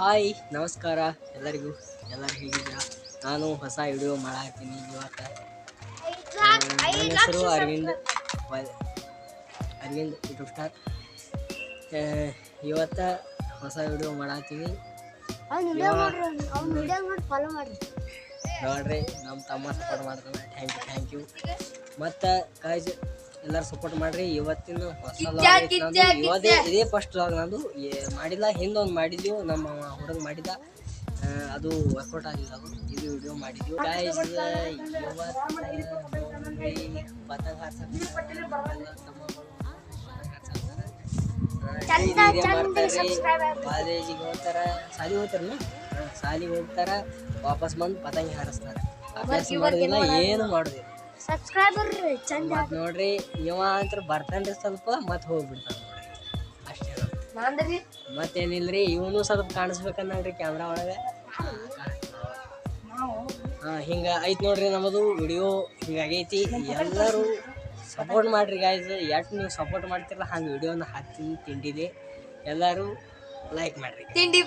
Hi ನಮಸ್ಕಾರ. ಎಲ್ಲರಿಗೂ ಎಲ್ಲರೂ ಹೇಗಿದ್ದೀರಾ? ನಾನು ಹೊಸ ವಿಡಿಯೋ ಮಾಡಾಕ್ತೀನಿ ಇವತ್ತು ನನ್ನ ಹೆಸರು ಅರವಿಂದ್. ಅರವಿಂದ್ ಯೂಟ್ಯೂಬ್ ಸ್ಟಾರ್ ಇವತ್ತ ಹೊಸ ವಿಡಿಯೋ ಮಾಡಾಕ್ತೀನಿ ನೋಡ್ರಿ ನಮ್ಮ ತಮ್ಮ ಸಪೋರ್ಟ್ ಮಾಡ್ತಾನೆ. ಥ್ಯಾಂಕ್ ಯು ಥ್ಯಾಂಕ್ ಯು ಮತ್ತು ಕಾಯ್ಸ್ ಎಲ್ಲರೂ ಸಪೋರ್ಟ್ ಮಾಡ್ರಿ. ಇವತ್ತಿನ ಹೊಸ ಇವತ್ತೇ ಇದೇ ಫಸ್ಟ್ ವ್ಲಾಗ್ ನಂದು. ಮಾಡಿಲ್ಲ ಹಿಂದೊಂದು ಮಾಡಿದ್ವಿ ನಮ್ಮ ಹುಡುಗ ಮಾಡಿದ. ಅದು ವರ್ಕೌಟ್ ಆಗಿಲ್ಲ ಅದು. ಇದು ವಿಡಿಯೋ ಮಾಡಿದ್ವಿ. ಗಾಯ್ಸ್ ಪತಂಗ ಕಾಲೇಜಿಗೆ ಹೋಗ್ತಾರ ಶಾಲಿ ಹೋಗ್ತಾರ ಶಾಲಿಗೆ ಹೋಗ್ತಾರ ವಾಪಸ್ ಬಂದು ಪತಂಗಿ ಹಾರಿಸ್ತಾರ. ಅಭ್ಯಾಸ ಮಾಡೋದಿಲ್ಲ ಏನು ಮಾಡೋದಿಲ್ಲ. ಸಬ್ಸ್ಕ್ರೈಬರ್ ಚಂದ ನೋಡ್ರಿ ಇವ ಅಂತ ಬರ್ತಾನ್ರಿ ಸ್ವಲ್ಪ ಮತ್ತೆ ಹೋಗ್ಬಿಡ್ತಾನ ಅಷ್ಟೇ ಮತ್ತೇನಿಲ್ರಿ ಇವನು ಸ್ವಲ್ಪ ಕಾಣಿಸ್ಬೇಕನ್ನಲ್ರಿ ಕ್ಯಾಮ್ರಾ ಒಳಗೆ. ಹಾ ಹಿಂಗ ಐತ್ ನೋಡ್ರಿ ನಮ್ಮದು ವಿಡಿಯೋ ಹಿಂಗಾಗೈತಿ ಎಲ್ಲರೂ ಸಪೋರ್ಟ್ ಮಾಡ್ರಿ ಗಾಯ್ಸ್ ಎಷ್ಟು ನೀವು ಸಪೋರ್ಟ್ ಮಾಡ್ತಿರಲ್ಲ ಹಂಗೆ ವಿಡಿಯೋನ ಹಾಕ್ತೀನಿ ತಿಂಡಿದೆ. ಎಲ್ಲರೂ ಲೈಕ್ ಮಾಡ್ರಿ. ತಿಂಡಿ